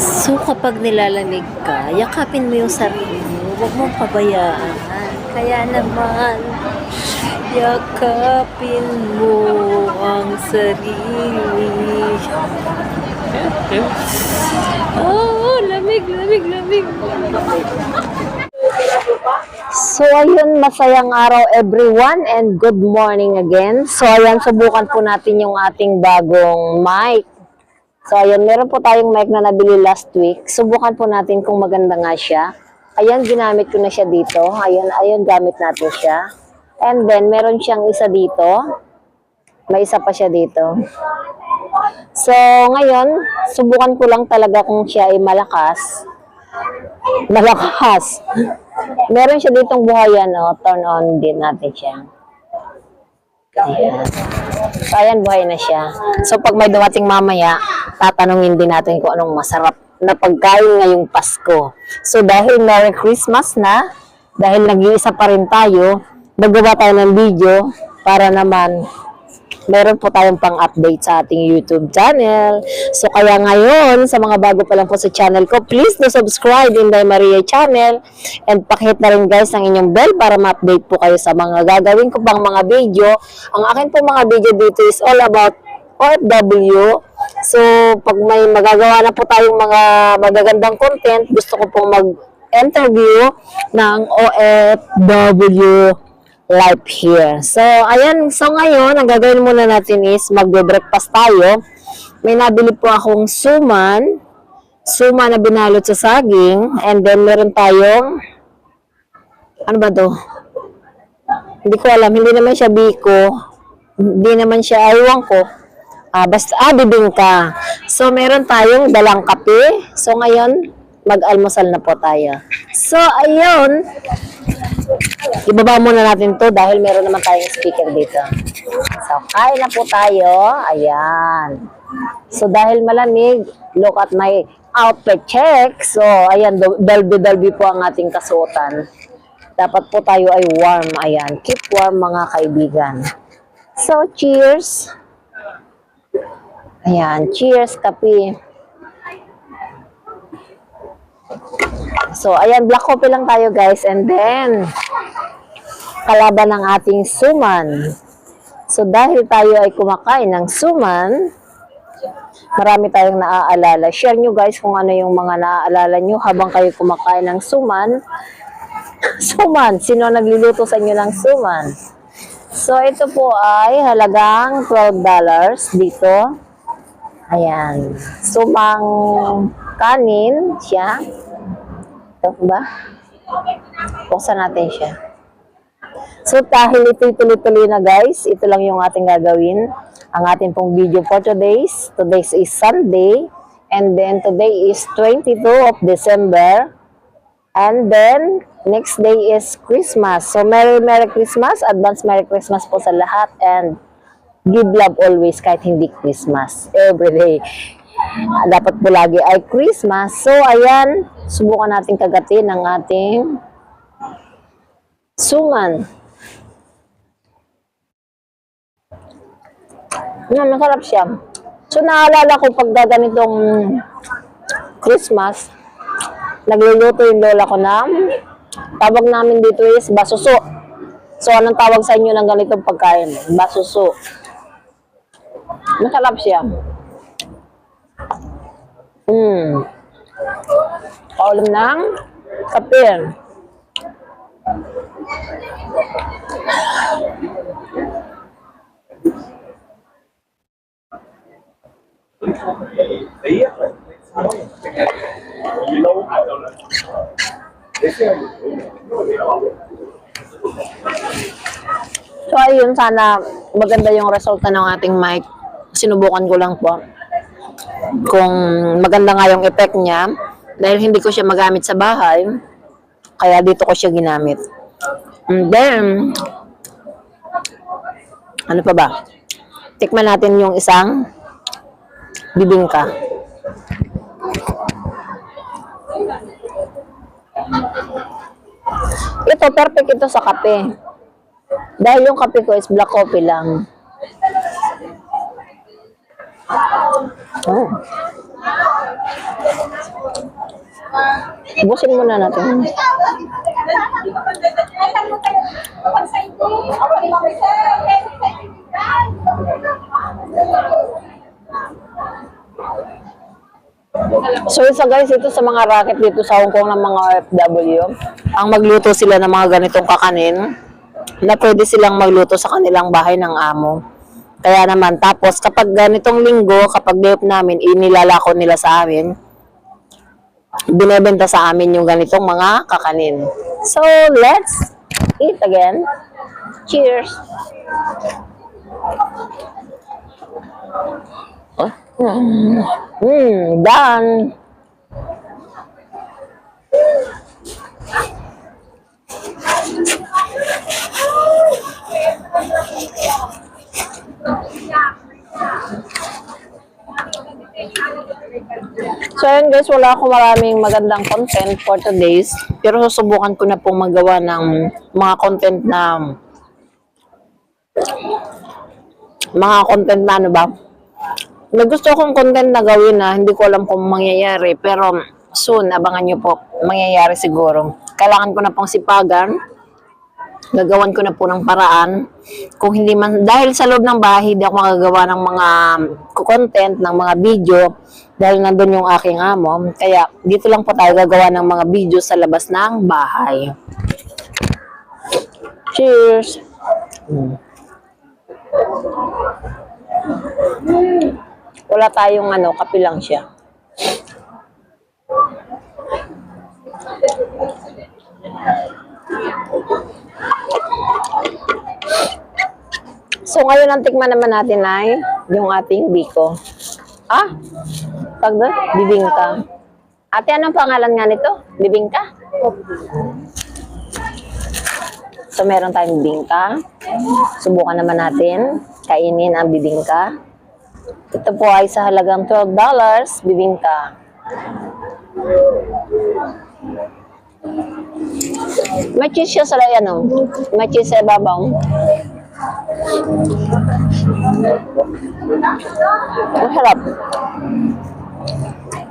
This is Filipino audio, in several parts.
So kapag nilalamig ka, yakapin mo yung sarili mo. Huwag mong pabayaan. Kaya naman, yakapin mo ang sarili. Oh, lamig, lamig, lamig. So ayun, masayang araw everyone and good morning again. So ayan, subukan po natin yung ating bagong mic. So ayan, meron po tayong mic na nabili last week. Subukan po natin kung maganda nga siya. Ayan, ginamit ko na siya dito. Ayan, ayun, gamit natin siya. And then, meron siyang isa dito. May isa pa siya dito. So, ngayon, subukan ko lang talaga kung siya ay malakas. Malakas. Meron siya ditong buhayan, no? Turn on din natin siya. So, ayan, buhay na siya. So, pag may dumating mamaya, tatanungin din natin kung anong masarap na pagkain ngayong Pasko. So, dahil Merry Christmas na, dahil nag-iisa pa rin tayo, nagawa tayo ng video para naman meron po tayong pang-update sa ating YouTube channel. So, kaya ngayon, sa mga bago pa lang po sa channel ko, please do subscribe in the Maria channel and pakihit na rin guys ang inyong bell para ma-update po kayo sa mga gagawin ko pang mga video. Ang akin po mga video dito is all about OFW. So, pag may magagawa na po tayong mga magagandang content, gusto ko pong mag-interview ng OFW life here. So, ayan. So, ngayon, ang gagawin muna natin is magbe-breakfast tayo. May nabili po akong suman. Suman na binalot sa saging. And then, meron tayong ano ba to? Hindi ko alam. Hindi naman siya biko. Hindi naman siya aywan ko. Ah, basta, ah, bibingka. So, meron tayong dalang kape. So, ngayon, mag-almusal na po tayo. So, ayun. Ibaba muna natin to dahil meron naman tayong speaker dito. So, kain na po tayo. Ayan. So, dahil malamig, look at my outfit check. So, ayan, dalbi-dalbi po ang ating kasuotan. Dapat po tayo ay warm. Ayan. Keep warm mga kaibigan. So, cheers. Ayan. Cheers, kape. So, ayan, black coffee lang tayo guys. And then, kalaban ng ating suman. So, dahil tayo ay kumakain ng suman, marami tayong naaalala. Share nyo guys kung ano yung mga naaalala nyo habang kayo kumakain ng suman. suman! Sino nagluluto sa inyo ng suman? So, ito po ay halagang $12 dito. Ayan. Sumang kanin siya. Ito ba? Buksan natin siya. So, dahil ito tuloy-tuloy na guys, ito lang yung ating gagawin. Ang ating pong video for today's. Today is Sunday. And then, today is 22 of December. And then, next day is Christmas. So, Merry Merry Christmas. Advance Merry Christmas po sa lahat. And give love always kahit hindi Christmas. Every day. Dapat po lagi ay Christmas. So, ayan. Subukan natin kagatin ang ating suman. Yan, masarap siya. So, naalala ko pag ganitong Christmas, nagluluto yung lola ko ng tawag namin dito is basuso. So, anong tawag sa inyo ng ganitong pagkain? Basuso. Masarap siya. Hmm. Paulam ng kape. So, ayun, sana maganda yung resulta ng ating mic. Sinubukan ko lang po kung maganda nga yung effect niya. Dahil hindi ko siya magamit sa bahay, kaya dito ko siya ginamit. And then, ano pa ba? Tikman natin yung isang bibingka. Ito, perfect ito sa kape. Dahil yung kape ko is black coffee lang. Oh. Busin muna natin. So isa guys, ito sa mga racket dito sa Hong Kong ng mga OFW. Ang magluto sila ng mga ganitong kakanin na pwede silang magluto sa kanilang bahay ng amo. Kaya naman, tapos kapag ganitong linggo, kapag day namin, inilalako nila sa amin, binebenta sa amin yung ganitong mga kakanin. So, let's eat again. Cheers! Oh. Mm, done! So ayun guys, wala ako maraming magandang content for today's. Pero susubukan ko na pong magawa ng mga content na mga content na ano ba? May gusto kong content na gawin na hindi ko alam kung mangyayari. Pero soon, abangan nyo po. Mangyayari siguro. Kailangan ko na pong sipagan. Gagawan ko na po ng paraan. Kung hindi man, dahil sa loob ng bahay, hindi ako magagawa ng mga content, ng mga video. Dahil nandun yung aking amo. Kaya dito lang po tayo gagawa ng mga video sa labas ng bahay. Cheers! Mm. Wala tayong ano, kape lang siya. So ngayon ang tikman naman natin ay yung ating biko. Ah, tag doon, bibingka. Ate, anong pangalan nga nito? Bibingka? So meron tayong bibingka. Subukan naman natin kainin ang bibingka. Ito po ay sa halagang $12, bibingka. May cheese siya sa ano. May cheese sa ibabaw. Masarap.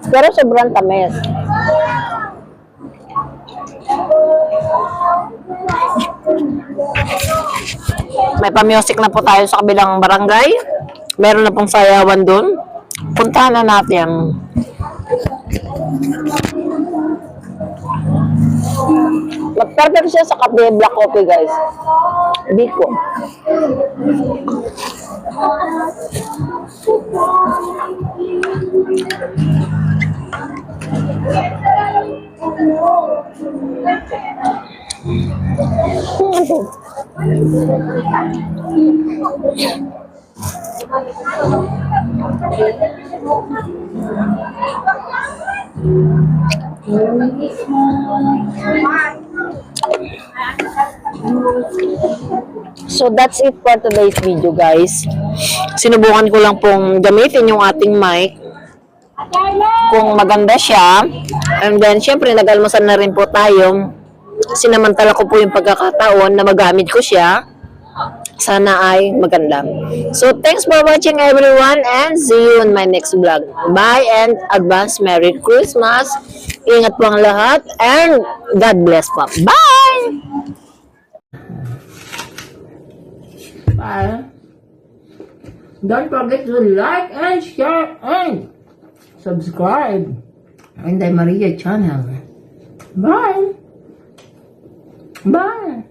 Pero sobrang tamis. May pa-music na po tayo sa kabilang barangay. Meron na pong sayawan doon. Puntahan na natin. Mag-perfect siya sa kape black coffee, guys. Biko. So that's it for today's video guys. Sinubukan ko lang pong gamitin yung ating mic kung maganda siya. And then syempre nag-almusal na rin po tayo. Sinamantala ko po yung pagkakataon na magamit ko siya. Sana ay maganda. So thanks for watching everyone and see you in my next vlog. Bye and advance Merry Christmas. Ingat po ang lahat and God bless po. Bye! Bye. Don't forget to like and share and subscribe in the Maria channel. Bye. Bye.